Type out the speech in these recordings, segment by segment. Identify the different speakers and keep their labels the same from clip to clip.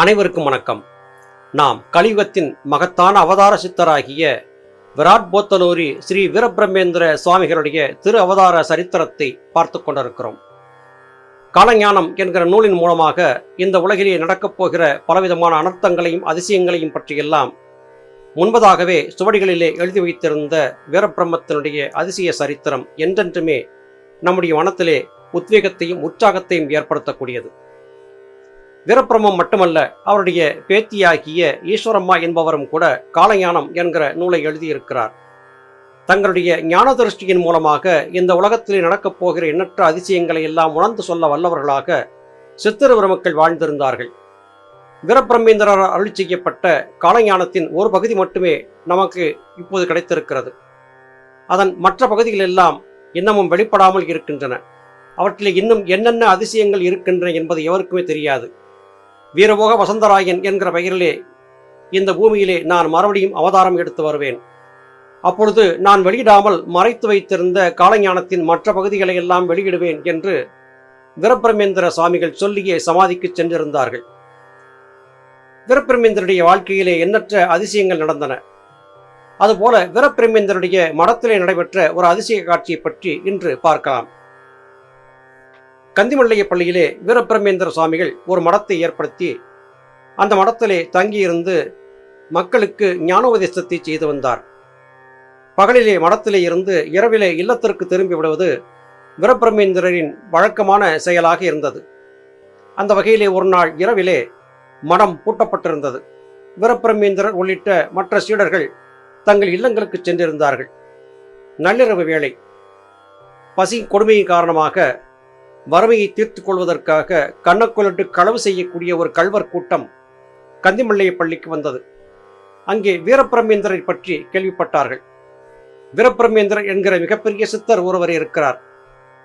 Speaker 1: அனைவருக்கும் வணக்கம். நாம் கலியுகத்தின் மகத்தான அவதார சித்தராகிய விராட் போத்தலூரி ஸ்ரீ வீரபிரமேந்திர சுவாமிகளுடைய திரு அவதார சரித்திரத்தை பார்த்து கொண்டிருக்கிறோம். காலஞானம் என்கிற நூலின் மூலமாக இந்த உலகிலே நடக்கப் போகிற பலவிதமான அனர்த்தங்களையும் அதிசயங்களையும் பற்றியெல்லாம் முன்பதாகவே சுவடிகளிலே எழுதி வைத்திருந்த வீரபிரம்மத்தினுடைய அதிசய சரித்திரம் என்றென்றுமே நம்முடைய மனத்திலே உத்வேகத்தையும் உற்சாகத்தையும் ஏற்படுத்தக்கூடியது. வீரபிரம்மம் மட்டுமல்ல அவருடைய பேத்தியாகிய ஈஸ்வரம்மா என்பவரும் கூட காலஞானம் என்கிற நூலை எழுதியிருக்கிறார். தங்களுடைய ஞான திருஷ்டியின் மூலமாக இந்த உலகத்திலே நடக்கப் போகிற எண்ணற்ற அதிசயங்களை எல்லாம் உணர்ந்து சொல்ல வல்லவர்களாக சித்திர மக்கள் வாழ்ந்திருந்தார்கள். வீரபிரமேந்திரர் அருள் செய்யப்பட்ட காலஞானத்தின் ஒரு பகுதி மட்டுமே நமக்கு இப்போது கிடைத்திருக்கிறது. அதன் மற்ற பகுதிகள் எல்லாம் இன்னமும் வெளிப்படாமல் இருக்கின்றன. அவற்றில் இன்னும் என்னென்ன அதிசயங்கள் இருக்கின்றன என்பது எவருக்குமே தெரியாது. வீரபோக வசந்தராயன் என்கிற பெயரிலே இந்த பூமியிலே நான் மறுபடியும் அவதாரம் எடுத்து வருவேன். அப்பொழுது நான் வெளியிடாமல் மறைத்து வைத்திருந்த காலஞானத்தின் மற்ற பகுதிகளை எல்லாம் வெளியிடுவேன் என்று வீரபிரமேந்திர சுவாமிகள் சொல்லியே சமாதிக்கு சென்றிருந்தார்கள். வீரபிரமேந்திரனுடைய வாழ்க்கையிலே எண்ணற்ற அதிசயங்கள் நடந்தன. அதுபோல வீரபிரமேந்திரனுடைய மடத்திலே நடைபெற்ற ஒரு அதிசய காட்சியை பற்றி இன்று பார்க்கலாம். கந்திமல்லைய பள்ளியிலே வீரபிரமேந்திர சுவாமிகள் ஒரு மடத்தை ஏற்படுத்தி அந்த மடத்திலே தங்கியிருந்து மக்களுக்கு ஞானோபதேசத்தை செய்து வந்தார். பகலிலே மடத்திலே இருந்து இரவிலே இல்லத்திற்கு திரும்பி விடுவது வீரபிரமேந்திரரின் வழக்கமான செயலாக இருந்தது. அந்த வகையிலே ஒரு நாள் இரவிலே மடம் பூட்டப்பட்டிருந்தது. வீரபிரமேந்திரர் உள்ளிட்ட மற்ற சீடர்கள் தங்கள் இல்லங்களுக்கு சென்றிருந்தார்கள். நள்ளிரவு வேளை பசி கொடுமையின் காரணமாக வறுமையை தீர்த்துக் கொள்வதற்காக கண்ணக்குலட்டு களவு செய்யக்கூடிய ஒரு கல்வர் கூட்டம் கந்திமல்லைய பள்ளிக்கு வந்தது. அங்கே வீரபிரமேந்திரரை பற்றி கேள்விப்பட்டார்கள். வீரபிரமேந்திரர் என்கிற மிகப்பெரிய சித்தர் ஒருவர் இருக்கிறார்.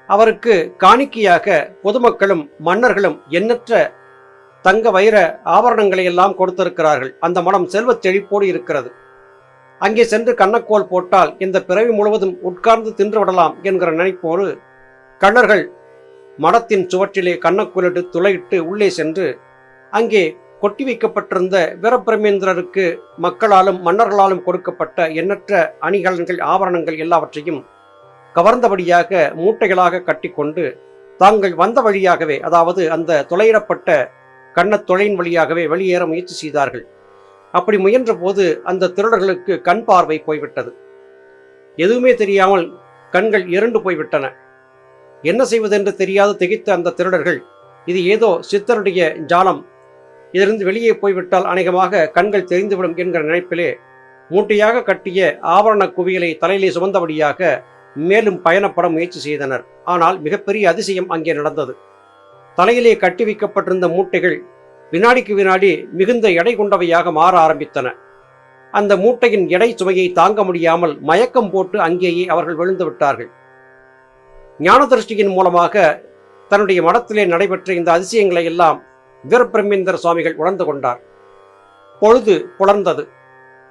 Speaker 1: அவருக்கு காணிக்கையாக பொதுமக்களும் மன்னர்களும் எண்ணற்ற தங்க வைர ஆபரணங்களை எல்லாம் கொடுத்திருக்கிறார்கள். அந்த மனம் செல்வ செழிப்போடு இருக்கிறது. அங்கே சென்று கண்ணக்கோல் போட்டால் இந்த பிறவி முழுவதும் உட்கார்ந்து தின்று விடலாம் என்கிற நினைப்போடு கண்ணர்கள் மடத்தின் சுவற்றிலே கண்ணக்குலட்டு துளையிட்டு உள்ளே சென்று அங்கே கொட்டி வைக்கப்பட்டிருந்த வீரபிரமேந்திரருக்கு மக்களாலும் மன்னர்களாலும் கொடுக்கப்பட்ட எண்ணற்ற அணிகலன்கள் ஆபரணங்கள் எல்லாவற்றையும் கவர்ந்தபடியாக மூட்டைகளாக கட்டிக்கொண்டு தாங்கள் வந்த வழியாகவே அதாவது அந்த துளையிடப்பட்ட கண்ணத்தொழையின் வழியாகவே வெளியேற முயற்சி செய்தார்கள். அப்படி முயன்ற போது அந்த திருடர்களுக்கு கண் பார்வை போய்விட்டது. எதுவுமே தெரியாமல் கண்கள் இரண்டு போய்விட்டன. என்ன செய்வதென்று தெரியாது திகைத்த அந்த திருடர்கள். இது ஏதோ சித்தருடைய ஜாலம். இதிலிருந்து வெளியே போய்விட்டால் அநேகமாக கண்கள் தெரிந்துவிடும் என்கிற நினைப்பிலே மூட்டையாக கட்டிய ஆபரண குவியலை தலையிலே சுமந்தபடியாக மேலும் பயணப்பட முயற்சி செய்தனர். ஆனால் மிகப்பெரிய அதிசயம் அங்கே நடந்தது. தலையிலே கட்டி வைக்கப்பட்டிருந்த மூட்டைகள் வினாடிக்கு வினாடி மிகுந்த எடை கொண்டவையாக மாற ஆரம்பித்தன. அந்த மூட்டையின் எடை சுமையை தாங்க முடியாமல் மயக்கம் போட்டு அங்கேயே அவர்கள் விழுந்து விட்டார்கள். ஞான திருஷ்டியின் மூலமாக தன்னுடைய மடத்திலே நடைபெற்ற இந்த அதிசயங்களை எல்லாம் வீரபிரமேந்திர சுவாமிகள் உணர்ந்து கொண்டார். பொழுது புலர்ந்தது.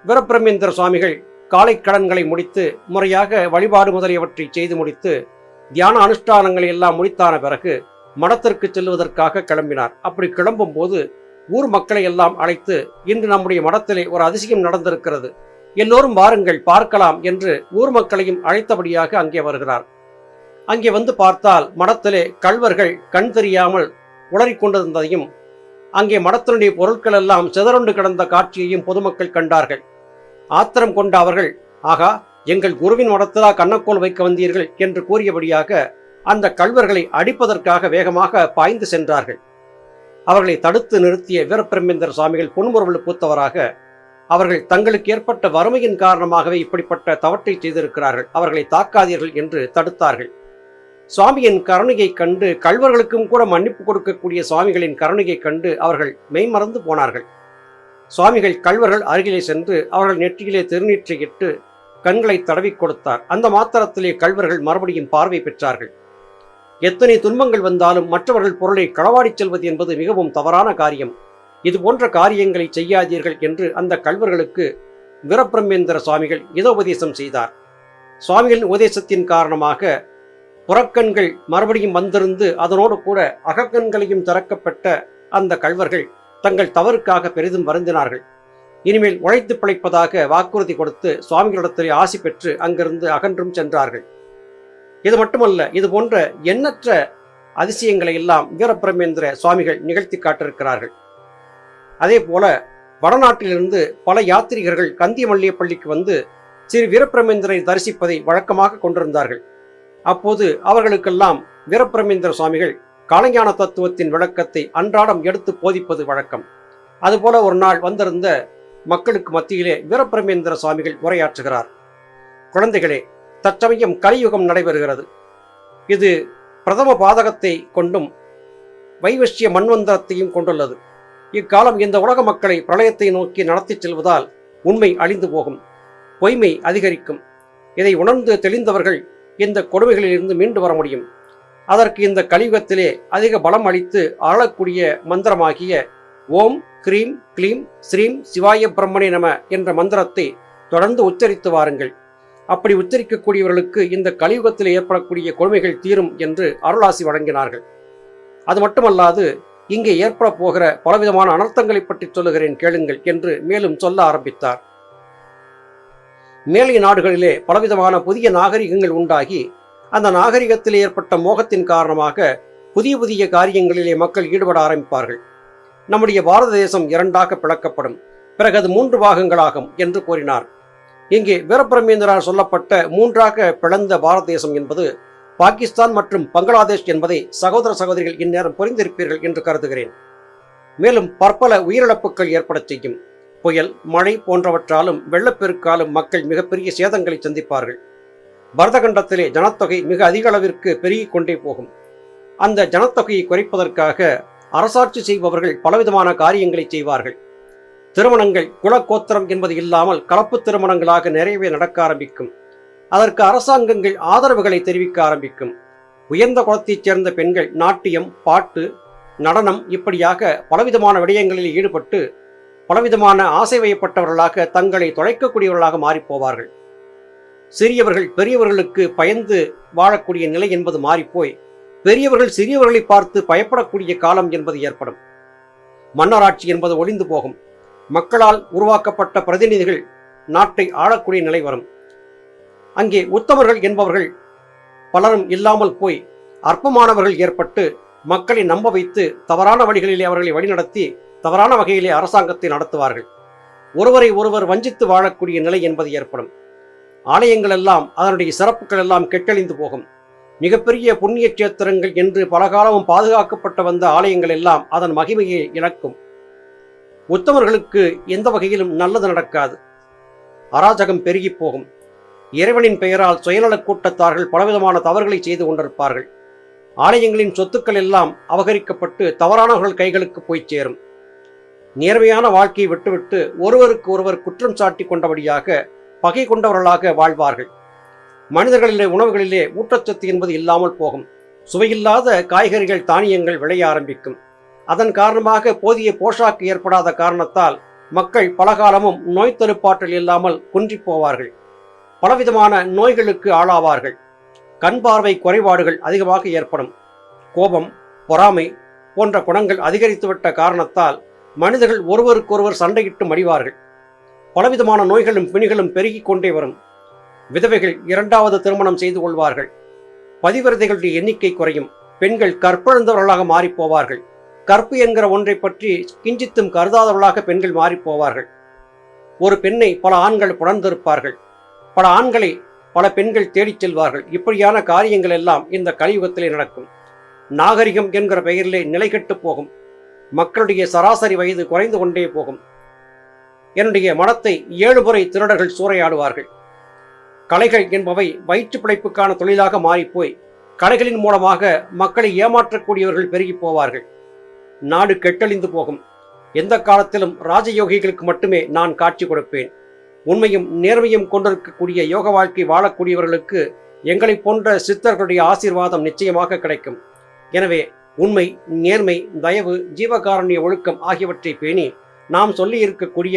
Speaker 1: வீரபிரமேந்திர சுவாமிகள் காலை கடன்களை முடித்து முறையாக வழிபாடு முதலியவற்றை செய்து முடித்து தியான அனுஷ்டானங்களை எல்லாம் முடித்தான பிறகு மடத்திற்கு செல்வதற்காக கிளம்பினார். அப்படி கிளம்பும் போது ஊர் மக்களை எல்லாம் அழைத்து இன்று நம்முடைய மடத்திலே ஒரு அதிசயம் நடந்திருக்கிறது. எல்லோரும் வாருங்கள் பார்க்கலாம் என்று ஊர் மக்களையும் அழைத்தபடியாக அங்கே வருகிறார். அங்கே வந்து பார்த்தால் மடத்திலே கல்வர்கள் கண் தெரியாமல் உளறிக்கொண்டிருந்ததையும் அங்கே மடத்தினுடைய பொருட்கள் எல்லாம் சிதறுண்டு கிடந்த காட்சியையும் பொதுமக்கள் கண்டார்கள். ஆத்திரம் கொண்ட அவர்கள் ஆகா எங்கள் குருவின் மடத்திலா கண்ணக்கோல் வைக்க வந்தீர்கள்? என்று கூறியபடியாக அந்த கல்வர்களை அடிப்பதற்காக வேகமாக பாய்ந்து சென்றார்கள். அவர்களை தடுத்து நிறுத்திய வீரப்பிரமேந்தர் சுவாமிகள் புன்முறுவல் பூத்தவராக அவர்கள் தங்களுக்கு ஏற்பட்ட வறுமையின் காரணமாகவே இப்படிப்பட்ட தவற்றை செய்திருக்கிறார்கள். அவர்களை தாக்காதீர்கள் என்று தடுத்தார்கள். சுவாமியின் கருணையை கண்டு கல்வர்களுக்கும் கூட மன்னிப்பு கொடுக்கக்கூடிய சுவாமிகளின் கருணையை கண்டு அவர்கள் மெய்மறந்து போனார்கள். சுவாமிகள் கல்வர்கள் அருகிலே சென்று அவர்கள் நெற்றியிலே திருநீற்றை இட்டு கண்களை தடவி கொடுத்தார். அந்த மாத்திரத்திலே கல்வர்கள் மறுபடியும் பார்வை பெற்றார்கள். எத்தனை துன்பங்கள் வந்தாலும் மற்றவர்கள் பொருளை களவாடிச் செல்வது என்பது மிகவும் தவறான காரியம். இது போன்ற காரியங்களை செய்யாதீர்கள் என்று அந்த கல்வர்களுக்கு வீரபிரமேந்திர சுவாமிகள் இதோபதேசம் செய்தார். சுவாமிகளின் உபதேசத்தின் காரணமாக புறக்கண்கள் மறுபடியும் வந்திருந்து அதனோடு கூட அகக்கண்களையும் திறக்கப்பட்ட அந்த கல்வர்கள் தங்கள் தவறுக்காக பெரிதும் வருந்தினார்கள். இனிமேல் உழைத்து பிழைப்பதாக வாக்குறுதி கொடுத்து சுவாமிகளிடத்திலே ஆசி பெற்று அங்கிருந்து அகன்றும் சென்றார்கள். இது மட்டுமல்ல இது போன்ற எண்ணற்ற அதிசயங்களை எல்லாம் வீரபிரமேந்திர சுவாமிகள் நிகழ்த்தி காட்டிருக்கிறார்கள் அதே போல வடநாட்டிலிருந்து பல யாத்திரிகர்கள் கந்தியமல்லியப்பள்ளிக்கு வந்து ஸ்ரீ வீரபிரமேந்திரை தரிசிப்பதை வழக்கமாக கொண்டிருந்தார்கள். அப்போது அவர்களுக்கெல்லாம் வீரபிரமேந்திர சுவாமிகள் காலஞான தத்துவத்தின் விளக்கத்தை அன்றாடம் எடுத்து போதிப்பது வழக்கம். அதுபோல ஒரு நாள் வந்திருந்த மக்களுக்கு மத்தியிலே வீரபிரமேந்திர சுவாமிகள் உரையாற்றுகிறார். குழந்தைகளே தற்சமயம் கலியுகம் நடைபெறுகிறது. இது பிரதம பாதகத்தை கொண்டும் வைவஷ்ய மண்வந்தரத்தையும் கொண்டுள்ளது. இக்காலம் இந்த உலக மக்களை பிரளயத்தை நோக்கி நடத்திச் செல்வதால் உண்மை அழிந்து போகும் பொய்மை அதிகரிக்கும். இதை உணர்ந்து தெளிந்தவர்கள் இந்த கொடுமைகளிலிருந்து மீண்டு வர முடியும். அதற்கு இந்த கலியுகத்திலே அதிக பலம் அளித்து ஆளக்கூடிய மந்திரமாகிய ஓம் கிரீம் க்ளீம் ஸ்ரீம் சிவாய பிரம்மணே நம என்ற மந்திரத்தை தொடர்ந்து உச்சரித்து வாருங்கள். அப்படி உச்சரிக்கக்கூடியவர்களுக்கு இந்த கலியுகத்தில் ஏற்படக்கூடிய கொடுமைகள் தீரும் என்று அருளாசி வழங்கினார்கள். அது மட்டுமல்லாது இங்கே ஏற்பட போகிற பலவிதமான அனர்த்தங்களை பற்றி சொல்லுகிறேன் கேளுங்கள் என்று மேலும் சொல்ல ஆரம்பித்தார். மேலை நாடுகளிலே பலவிதமான புதிய நாகரிகங்கள் உண்டாகி அந்த நாகரிகத்தில் ஏற்பட்ட மோகத்தின் காரணமாக புதிய புதிய காரியங்களிலே மக்கள் ஈடுபட ஆரம்பிப்பார்கள். நம்முடைய பாரத தேசம் இரண்டாக பிளக்கப்படும். பிறகு அது மூன்று பாகங்களாகும் என்று கூறினார். இங்கே வீரபிரமேந்திரால் சொல்லப்பட்ட மூன்றாக பிளந்த பாரத தேசம் என்பது பாகிஸ்தான் மற்றும் பங்களாதேஷ் என்பதை சகோதர சகோதரிகள் இந்நேரம் புரிந்திருப்பீர்கள் என்று கருதுகிறேன். மேலும் பற்பல உயிரிழப்புகள் ஏற்படச் செய்யும். புயல் மழை போன்றவற்றாலும் வெள்ளப்பெருக்காலும் மக்கள் மிகப்பெரிய சேதங்களை சந்திப்பார்கள். பரதகண்டத்திலே ஜனத்தொகை மிக அதிக அளவிற்கு பெருகிக் கொண்டே போகும். அந்த ஜனத்தொகையை குறைப்பதற்காக அரசாட்சி செய்பவர்கள் பலவிதமான காரியங்களை செய்வார்கள். திருமணங்கள் குலக்கோத்திரம் என்பது இல்லாமல் கலப்பு திருமணங்களாக நிறையவே நடக்க ஆரம்பிக்கும். அதற்கு அரசாங்கங்கள் ஆதரவுகளை தெரிவிக்க ஆரம்பிக்கும். உயர்ந்த குலத்தைச் சேர்ந்த பெண்கள் நாட்டியம் பாட்டு நடனம் இப்படியாக பலவிதமான விடயங்களில் ஈடுபட்டு பலவிதமான ஆசை வயப்பட்டவர்களாக தங்களை தொலைக்கக்கூடியவர்களாக மாறிப்போவார்கள். சிறியவர்கள் பெரியவர்களுக்கு பயந்து வாழக்கூடிய நிலை என்பது மாறிப்போய் பெரியவர்கள் சிறியவர்களை பார்த்து பயப்படக்கூடிய காலம் என்பது ஏற்படும். மன்னராட்சி என்பது ஒளிந்து போகும். மக்களால் உருவாக்கப்பட்ட பிரதிநிதிகள் நாட்டை ஆளக்கூடிய நிலை வரும். அங்கே உத்தமர்கள் என்பவர்கள் பலரும் இல்லாமல் போய் அற்பமானவர்கள் ஏற்பட்டு மக்களை நம்ப வைத்து தவறான வழிகளிலே அவர்களை வழிநடத்தி தவறான வகையிலே அரசாங்கத்தை நடத்துவார்கள். ஒருவரை ஒருவர் வஞ்சித்து வாழக்கூடிய நிலை என்பது ஏற்படும். ஆலயங்கள் எல்லாம் அதனுடைய சிறப்புகள் எல்லாம் கெட்டழிந்து போகும். மிகப்பெரிய புண்ணிய கேத்திரங்கள் என்று பலகாலமும் பாதுகாக்கப்பட்டு வந்த ஆலயங்கள் எல்லாம் அதன் மகிமையை இழக்கும். உத்தமர்களுக்கு எந்த வகையிலும் நல்லது நடக்காது. அராஜகம் பெருகி போகும். இறைவனின் பெயரால் சுயநலக் கூட்டத்தார்கள் பலவிதமான தவறுகளை செய்து கொண்டிருப்பார்கள். ஆலயங்களின் சொத்துக்கள் எல்லாம் அபகரிக்கப்பட்டு தவறானவர்கள் கைகளுக்கு போய் சேரும். நேர்மையான வாழ்க்கையை விட்டுவிட்டு ஒருவருக்கு ஒருவர் குற்றம் சாட்டி கொண்டபடியாக பகை கொண்டவர்களாக வாழ்வார்கள். மனிதர்களிலே உணவுகளிலே ஊட்டச்சத்து என்பது இல்லாமல் போகும். சுவையில்லாத காய்கறிகள் தானியங்கள் விளைய ஆரம்பிக்கும். அதன் காரணமாக போதிய போஷாக்கு ஏற்படாத காரணத்தால் மக்கள் பலகாலமும் நோய் தடுப்பாற்றல் இல்லாமல் குன்றிப் போவார்கள். பலவிதமான நோய்களுக்கு ஆளாவார்கள். கண் பார்வை குறைபாடுகள் அதிகமாக ஏற்படும். கோபம் பொறாமை போன்ற குணங்கள் அதிகரித்துவிட்ட காரணத்தால் மனிதர்கள் ஒருவருக்கொருவர் சண்டையிட்டு மடிவார்கள். பலவிதமான நோய்களும் பிணிகளும் பெருகிக் கொண்டே வரும். விதவைகள் இரண்டாவது திருமணம் செய்து கொள்வார்கள். பதிவிரதைகளுடைய எண்ணிக்கை குறையும். பெண்கள் கற்பழந்தவர்களாக மாறிப் போவார்கள். கற்பு என்கிற ஒன்றை பற்றி கிஞ்சித்தும் கருதாதவர்களாக பெண்கள் மாறிப் போவார்கள். ஒரு பெண்ணை பல ஆண்கள் புணர்ந்திருப்பார்கள். பல ஆண்களை பல பெண்கள் தேடிச் செல்வார்கள். இப்படியான காரியங்கள் எல்லாம் இந்த கலியுகத்திலே நடக்கும். நாகரிகம் என்கிற பெயரிலே நிலை கெட்டு போகும். மக்களுடைய சராசரி வயது குறைந்து கொண்டே போகும். என்னுடைய மனத்தை ஏழு முறை திருடர்கள் சூறையாடுவார்கள். கலைகள் என்பவை வயிற்று பிழைப்புக்கான தொழிலாக மாறிப்போய் கலைகளின் மூலமாக மக்களை ஏமாற்றக்கூடியவர்கள் பெருகி போவார்கள். நாடு கெட்டழிந்து போகும். எந்த காலத்திலும் ராஜயோகிகளுக்கு மட்டுமே நான் காட்சி கொடுப்பேன். உண்மையும் நேர்மையும் கொண்டிருக்கக்கூடிய யோக வாழ்க்கை வாழக்கூடியவர்களுக்கு எங்களைப் போன்ற சித்தர்களுடைய ஆசீர்வாதம் நிச்சயமாக கிடைக்கும். எனவே உண்மை நேர்மை தயவு ஜீவகாரண்ய ஒழுக்கம் ஆகியவற்றை பேணி நாம் சொல்லி இருக்கக்கூடிய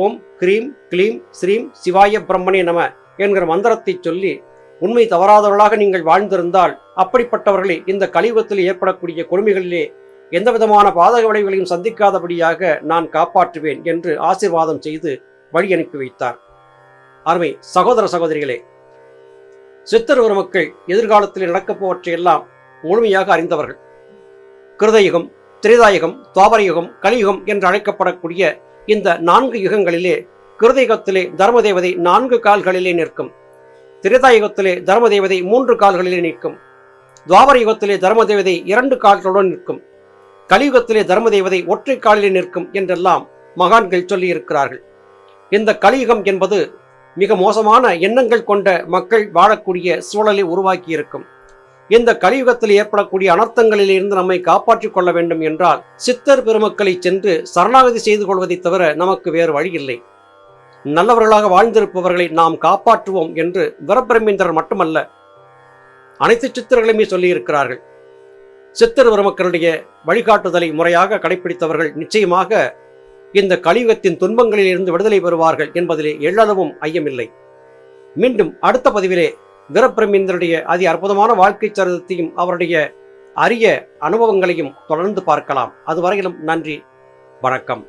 Speaker 1: ஓம் கிரீம் க்ளீம் ஸ்ரீம் சிவாய பிரம்மணே நம என்கிற மந்திரத்தை சொல்லி உண்மை தவறாதவர்களாக நீங்கள் வாழ்ந்திருந்தால் அப்படிப்பட்டவர்களை இந்த கலியுகத்தில் ஏற்படக்கூடிய கொடுமைகளிலே எந்த விதமான பாதக விளைவுகளையும் சந்திக்காதபடியாக நான் காப்பாற்றுவேன் என்று ஆசீர்வாதம் செய்து வழி அனுப்பி வைத்தார். அருமை சகோதர சகோதரிகளே சித்தர் ஒரு மக்கள் எதிர்காலத்தில் நடக்கப்போவற்றையெல்லாம் முழுமையாக அறிந்தவர்கள். கிருதயுகம் திரிதாயுகம் துவாபரயுகம் கலியுகம் என்று அழைக்கப்படக்கூடிய இந்த நான்கு யுகங்களிலே கிருதயுகத்திலே தர்மதேவதை நான்கு கால்களிலே நிற்கும். திரிதாயுகத்திலே தர்மதேவதை மூன்று கால்களிலே நிற்கும். துவாபர யுகத்திலே தர்மதேவதை இரண்டு கால்களுடன் நிற்கும். கலியுகத்திலே தர்மதேவதை ஒற்றை காலிலே நிற்கும் என்றெல்லாம் மகான்கள் சொல்லியிருக்கிறார்கள். இந்த கலியுகம் என்பது மிக மோசமான எண்ணங்கள் கொண்ட மக்கள் வாழக்கூடிய சூழலை உருவாக்கியிருக்கும். இந்த கலியுகத்தில் ஏற்படக்கூடிய அனர்த்தங்களில் இருந்து நம்மை காப்பாற்றிக் கொள்ள வேண்டும் என்றால் சித்தர் பெருமக்களை சென்று சரணாகதி செய்து கொள்வதை தவிர நமக்கு வேறு வழி இல்லை. நல்லவர்களாக வாழ்ந்திருப்பவர்களை நாம் காப்பாற்றுவோம் என்று வீரபிரமேந்திரர் மட்டுமல்ல அனைத்து சித்தர்களுமே சொல்லியிருக்கிறார்கள். சித்தர் பெருமக்களுடைய வழிகாட்டுதலை முறையாக கடைபிடித்தவர்கள் நிச்சயமாக இந்த கலியுகத்தின் துன்பங்களில் இருந்து விடுதலை பெறுவார்கள் என்பதிலே எள்ளளவும் ஐயமில்லை. மீண்டும் அடுத்த பதிவிலே வீரபிரமேந்திரனுடைய அதி அற்புதமான வாழ்க்கை சரிதத்தையும் அவருடைய அரிய அனுபவங்களையும் தொடர்ந்து பார்க்கலாம். அதுவரையிலும் நன்றி வணக்கம்.